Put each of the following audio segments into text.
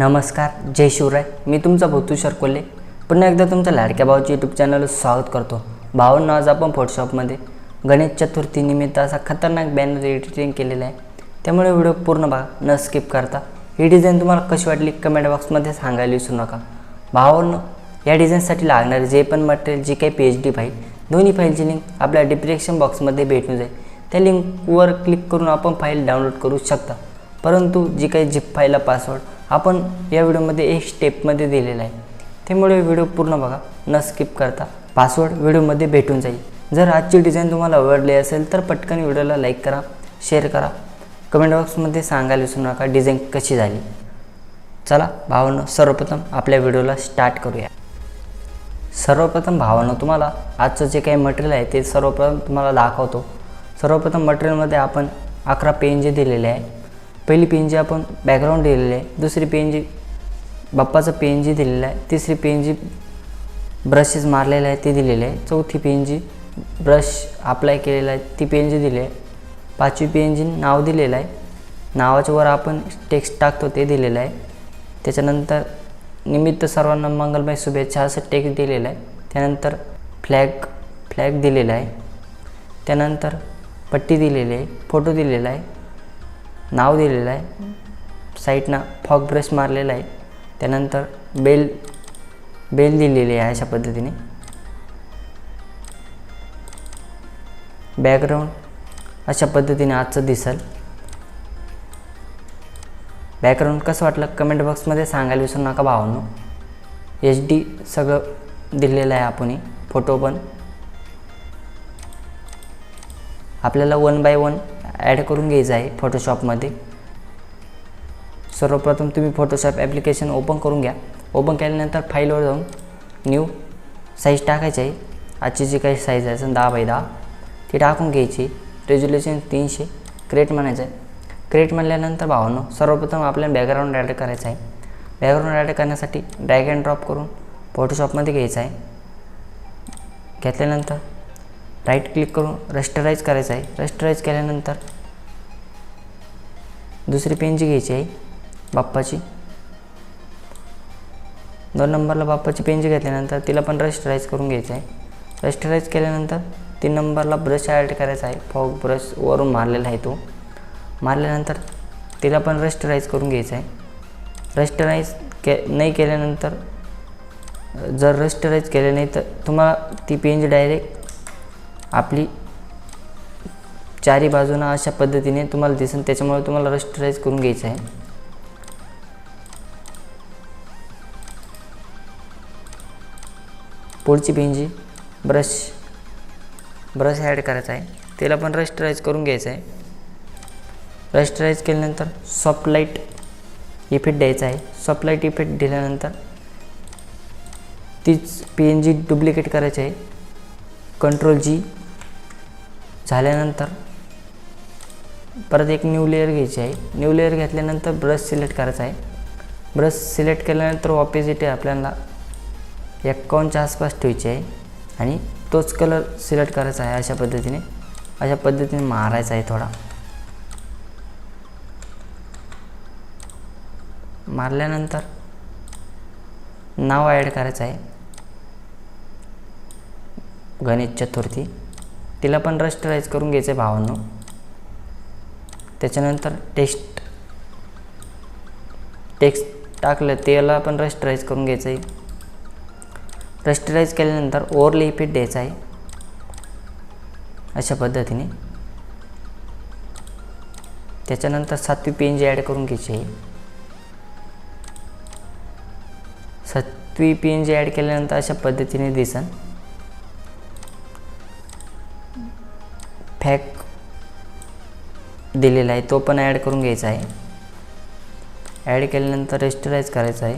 नमस्कार जय शिवराय. मी तुमचा भोतू कोल्हे पुन्हा एकदा तुमच्या लाडक्या भावाच्या यूट्यूब चॅनलवर स्वागत करतो. भावांनो आज आपण फोटोशॉपमध्ये गणेश चतुर्थीनिमित्त असा खतरनाक बॅनर एडिटिंग केलेला आहे. त्यामुळे व्हिडिओ पूर्ण बघा न स्किप करता. ही डिझाईन तुम्हाला कशी वाटली कमेंट बॉक्समध्ये सांगायला विसरू नका. भावांनो या डिझाईनसाठी लागणारे जे पण मटेरियल जी काही पी एच डी फाईल दोन्ही फाईलची लिंक आपल्या डिप्रेशन बॉक्समध्ये भेटून जाईल. त्या लिंकवर क्लिक करून आपण फाईल डाउनलोड करू शकता. परंतु जी काही झिप फाईलला पासवर्ड आपण या व्हिडिओमध्ये एक स्टेपमध्ये दिलेला आहे. त्यामुळे व्हिडिओ पूर्ण बघा न स्किप करता. पासवर्ड व्हिडिओमध्ये भेटून जाईल. जर आजची डिझाईन तुम्हाला आवडली असेल तर पटकन व्हिडिओला लाईक करा शेअर करा. कमेंट बॉक्समध्ये सांगायला विसरू नका डिझाईन कशी झाली. चला भावानं सर्वप्रथम आपल्या व्हिडिओला स्टार्ट करूया. सर्वप्रथम भावानं तुम्हाला आजचं जे काही मटेरियल आहे ते सर्वप्रथम तुम्हाला दाखवतो. सर्वप्रथम मटेरियलमध्ये आपण अकरा पेन जे दिलेले आहे. पहिली पेन जी आपण बॅकग्राऊंड दिलेली आहे. दुसरी पेन जी बाप्पाचं पेन जी दिलेलं आहे. तिसरी पेन जी ब्रशेस मारलेलं आहे ते दिलेलं आहे. चौथी पेन जी ब्रश अप्लाय केलेला आहे ती पेन जी दिली आहे. पाचवी पेन जी नाव दिलेलं आहे. नावाच्या वर आपण टेक्स्ट टाकतो ते दिलेलं आहे. त्याच्यानंतर निमित्त सर्वांना मंगलमय शुभेच्छा असं टेक्स्ट दिलेलं आहे. त्यानंतर फ्लॅग फ्लॅग दिलेला आहे. त्यानंतर पट्टी दिलेली आहे फोटो दिलेला आहे. नाव दिलेलं आहे. साईडनं फॉग ब्रश मारलेला आहे. त्यानंतर बेल बेल दिलेली आहे अशा पद्धतीने. बॅकग्राऊंड अशा पद्धतीने आजचं दिसेल. बॅकग्राऊंड कसं वाटलं कमेंट बॉक्समध्ये सांगायला विसरू नका भावांनो. एच डी सगळं दिलेलं आहे आपण फोटो पण. आपल्याला वन बाय वन ॲड करून घ्यायचं आहे फोटोशॉपमध्ये सर्वप्रथम तुम्ही फोटोशॉप ॲप्लिकेशन ओपन करून घ्या. ओपन केल्यानंतर फाईलवर जाऊन न्यू साईज टाकायची आहे. आजची जी काही साईज आहे दहा बाय दहा ती टाकून घ्यायची. रेज्युलेशन तीनशे क्रिएट म्हणायचं आहे. क्रिएट म्हणल्यानंतर भावांनो सर्वप्रथम आपल्याला बॅकग्राऊंड ॲड करायचं आहे. बॅकग्राऊंड ॲड करण्यासाठी ड्रॅग अँड ड्रॉप करून फोटोशॉपमध्ये घ्यायचं आहे. घेतल्यानंतर राईट क्लिक करून रस्टराईज करायचं आहे. रस्टराईज केल्यानंतर दुसरी पेनची घ्यायची आहे बाप्पाची. दोन नंबरला बाप्पाची पेनची घेतल्यानंतर तिला पण रस्टराईज करून घ्यायचं आहे. रस्टराईज केल्यानंतर तीन नंबरला ब्रश ॲड करायचा आहे. फॉग ब्रश वरून मारलेला आहे तो. मारल्यानंतर तिला पण रस्टराईज करून घ्यायचं आहे. रेस्टराईज के नाही केल्यानंतर जर रेस्टराईज केले नाही तर तुम्हाला ती पेंज डायरेक्ट आपली चारी बाजूनं अशा पद्धतीने तुम्हाला दिसेल त्याच्यामुळे तुम्हाला रस्टराईज करून घ्यायचं आहे. पुढची पिंजी ब्रश ब्रश ॲड करायचा आहे. त्याला पण रस्टराईज करून घ्यायचं आहे. रस्टराईज केल्यानंतर सॉफ्ट लाइट इफेक्ट द्यायचा आहे. सॉफ्ट लाइट इफेक्ट दिल्यानंतर तीच पी एन जी डुप्लिकेट करायची आहे. कंट्रोल जी झाल्यानंतर परत एक न्यू लेअर घ्यायची आहे. न्यू लेअर घेतल्यानंतर ब्रश सिलेक्ट करायचा आहे. ब्रश सिलेक्ट केल्यानंतर ऑपोजिट आपल्याला एक्कावन्नच्या आसपास ठेवायची आहे आणि तोच कलर सिलेक्ट करायचा आहे अशा पद्धतीने. अशा पद्धतीने मारायचा आहे थोडा. मारल्यानंतर नाव ॲड करायचं आहे. गणेश चतुर्थी. तिला पण रस्टराईज करून घ्यायचं आहे भावांनो. त्याच्यानंतर टेक्स्ट टेक्स्ट टाकलं त्याला पण रस्टराईज करून घ्यायचं आहे रस्टराईज केल्यानंतर ओवरली इफेक्ट द्यायचा आहे अशा पद्धतीने. त्याच्यानंतर सातवी पेन जी ॲड करून घ्यायची आहे. सातवी पेन जी ॲड केल्यानंतर अशा पद्धतीने दिसन. फॅक दिलेला आहे तो पण ॲड करून घ्यायचा आहे. ॲड केल्यानंतर रेस्टराईज करायचा आहे.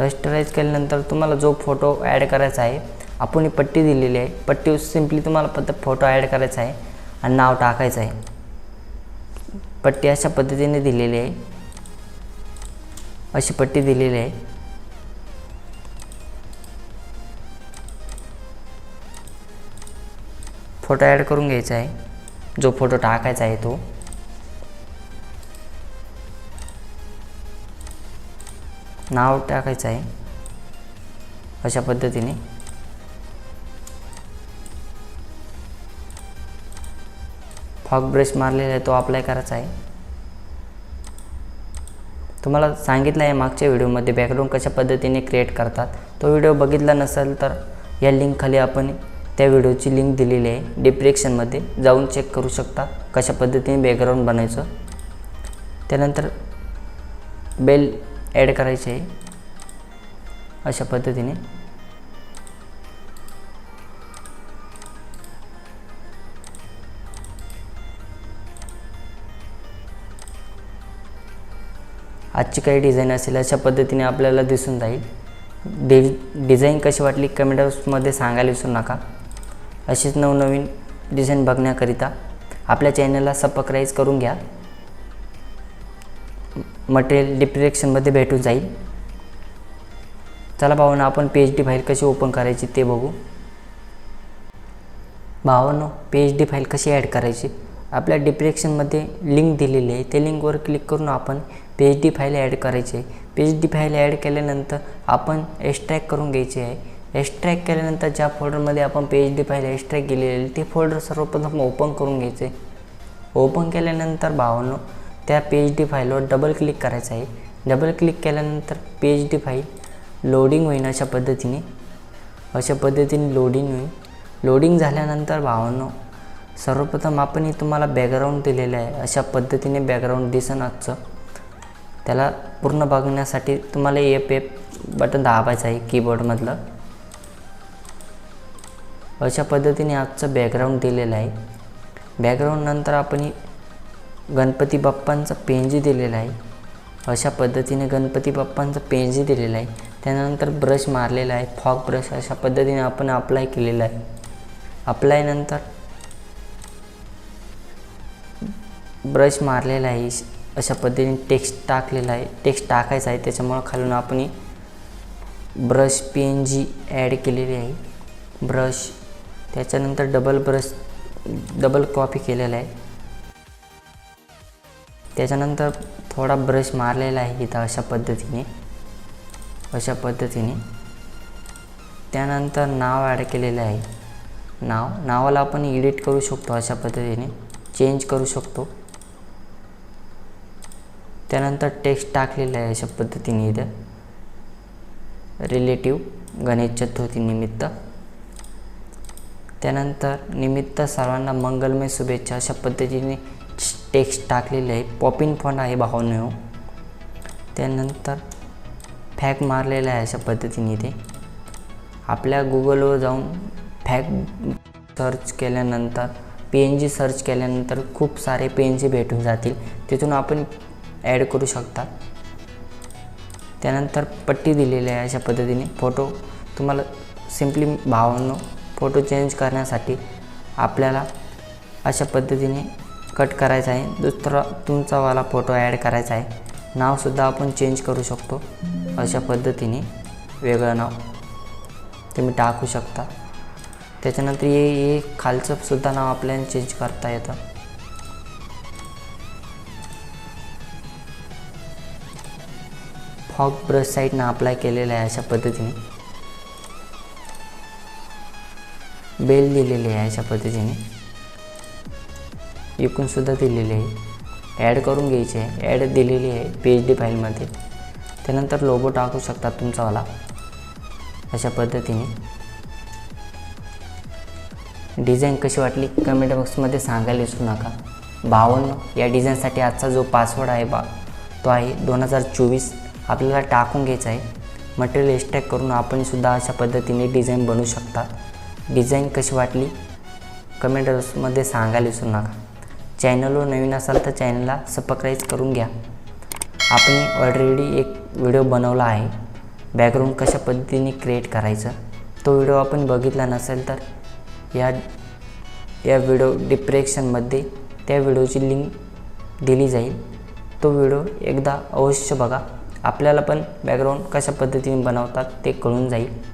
रजिस्टराईज केल्यानंतर तुम्हाला जो फोटो ॲड करायचा आहे आपण ही पट्टी दिलेली आहे. पट्टी सिम्पली तुम्हाला फक्त फोटो ॲड करायचा आहे आणि नाव टाकायचं आहे. पट्टी अशा पद्धतीने दिलेली आहे. अशी पट्टी दिलेली आहे. फोटो ॲड करून घ्यायचा आहे. जो फोटो टाकायचा आहे तो. नाव टाकायचं आहे. अशा पद्धतीने. फॉग ब्रश मारलेला आहे तो अप्लाय करायचा आहे. तुम्हाला सांगितलं आहे मागच्या व्हिडिओमध्ये बॅकग्राऊंड कशा पद्धतीने क्रिएट करतात. तो व्हिडिओ बघितला नसेल तर या लिंक खाली आपण त्या व्हिडिओची लिंक दिलेली आहे. डिप्रेक्शनमध्ये जाऊन चेक करू शकता कशा पद्धतीने बॅकग्राऊंड बनायचं. त्यानंतर बेल ॲड करायची आहे. अशा पद्धतीने. आजची काही डिझाईन असेल अशा पद्धतीने आपल्याला दिसून जाईल. डि डिझाईन कशी वाटली कमेंट बॉक्समध्ये सांगायला विसरू नका. असेच नवनवीन डिझाईन बघण्याकरिता आपल्या चॅनलला सबस्क्राईज करून घ्या. मटेरियल डिप्रेक्शनमध्ये भेटून जाईल. चला भावांनो आपण पी एच डी फाईल कशी ओपन करायची ते बघू. भावांनो पी एच डी फाईल कशी ॲड करायची? आपल्या डिप्रेक्शनमध्ये लिंक दिलेली आहे. त्या लिंकवर क्लिक करून आपण P H D file add करायची आहे. P H D file add केल्यानंतर आपण एक्स्ट्रॅक्ट करून घ्यायची आहे. एक्स्ट्रॅक्ट केल्यानंतर ज्या फोल्डरमध्ये आपण P H D file extract केलेली ते फोल्डर सर्वप्रथम ओपन करून घ्यायचे. ओपन केल्यानंतर भावांनो त्या पी एच डी फाईलवर डबल क्लिक करायचं आहे. डबल क्लिक केल्यानंतर P H D file loading होईन अशा पद्धतीने. अशा पद्धतीने लोडिंग होईल. लोडिंग झाल्यानंतर भावांनो सर्वप्रथम आपण तुम्हाला बॅकग्राऊंड दिलेलं आहे. अशा पद्धतीने बॅकग्राऊंड दिसन आजचं. त्याला पूर्ण बघण्यासाठी तुम्हाला एप एप बटन दाबायचं आहे कीबोर्डमधलं अशा पद्धतीने आजचं बॅकग्राऊंड दिलेलं आहे. बॅकग्राऊंडनंतर आपण गणपती बाप्पांचा पेंजी दिलेला आहे. अशा पद्धतीने गणपती बाप्पांचा पेंजी दिलेला आहे. त्यानंतर ब्रश मारलेला आहे. फॉग ब्रश अशा पद्धतीने आपण अप्लाय केलेला आहे. अप्लायनंतर ब्रश मारलेला आहे. अशा पद्धतीने टेक्स्ट टाकलेला आहे. टेक्स्ट टाकायचा आहे. त्याच्यामुळं खालून आपण brush P N G add केलेली आहे. ब्रश त्याच्यानंतर डबल ब्रश डबल कॉपी केलेला आहे. त्याच्यानंतर थोडा ब्रश मारलेला आहे इथं अशा पद्धतीने. अशा पद्धतीने. त्यानंतर नाव ॲड केलेलं आहे. नाव नावाला आपण एडिट करू शकतो अशा पद्धतीने. चेंज करू शकतो. त्यानंतर टेक्स्ट टाकलेला आहे अशा पद्धतीने इथं. रिलेटिव्ह गणेश चतुर्थीनिमित्त त्यानंतर निमित्त सर्वांना मंगलमय शुभेच्छा. अशा पद्धतीने टेक्स्ट टाकलेले आहे. पॉपिन फंड आहे भावनो हो. त्यानंतर फॅक मारलेला आहे अशा पद्धतीने इथे आपल्या गुगलवर जाऊन फॅक सर्च केल्यानंतर पी एन जी सर्च केल्यानंतर खूप सारे पी एन जी भेटून जातील. तिथून आपण ॲड करू शकता. त्यानंतर पट्टी दिलेली आहे अशा पद्धतीने. फोटो तुम्हाला सिम्पली भावांनो फोटो चेंज करण्यासाठी आपल्याला अशा पद्धतीने कट करायचा आहे. दुसरा तुमचावाला फोटो ॲड करायचा आहे. नावसुद्धा आपण चेंज करू शकतो. अशा पद्धतीने वेगळं नाव तुम्ही टाकू शकता. त्याच्यानंतर हे हे खालचं सुद्धा नाव आपल्याला चेंज करता येतं. फॉग ब्रश साईडनं अप्लाय केलेलं आहे अशा पद्धतीने. बेल दिलेली आहे अशा पद्धतीने. एकूणसुद्धा दिलेली आहे. ॲड करून घ्यायची आहे. ॲड दिलेली आहे पी एच डी फाईलमध्ये त्यानंतर लोगो टाकू शकता तुमचावाला अशा पद्धतीने. डिझाईन कशी वाटली? कमेंट बॉक्समध्ये सांगायला विसरू नका. बावन्न या डिझाईनसाठी आजचा जो पासवर्ड आहे बा तो आहे दोन हजार चोवीस. आपल्याला टाकून घ्यायचा आहे. मटेरियल एक्स्ट्रॅक्ट करून आपणसुद्धा अशा पद्धतीने डिझाईन बनवू शकता. डिझाईन कशी वाटली? कमेंट बॉक्समध्ये सांगायला विसरू नका. चॅनलवर नवीन असाल तर चॅनलला सबस्क्राईब करून घ्या. आपण ऑलरेडी एक व्हिडिओ बनवला आहे. बॅकग्राऊंड कशा पद्धतीने क्रिएट करायचं? तो व्हिडिओ आपण बघितला नसेल तर या या व्हिडिओ डिप्रेक्शनमध्ये त्या व्हिडिओची लिंक दिली जाईल. तो व्हिडिओ एकदा अवश्य बघा. आपल्याला पण बॅकग्राऊंड कशा पद्धतीने बनवतात ते कळून जाईल.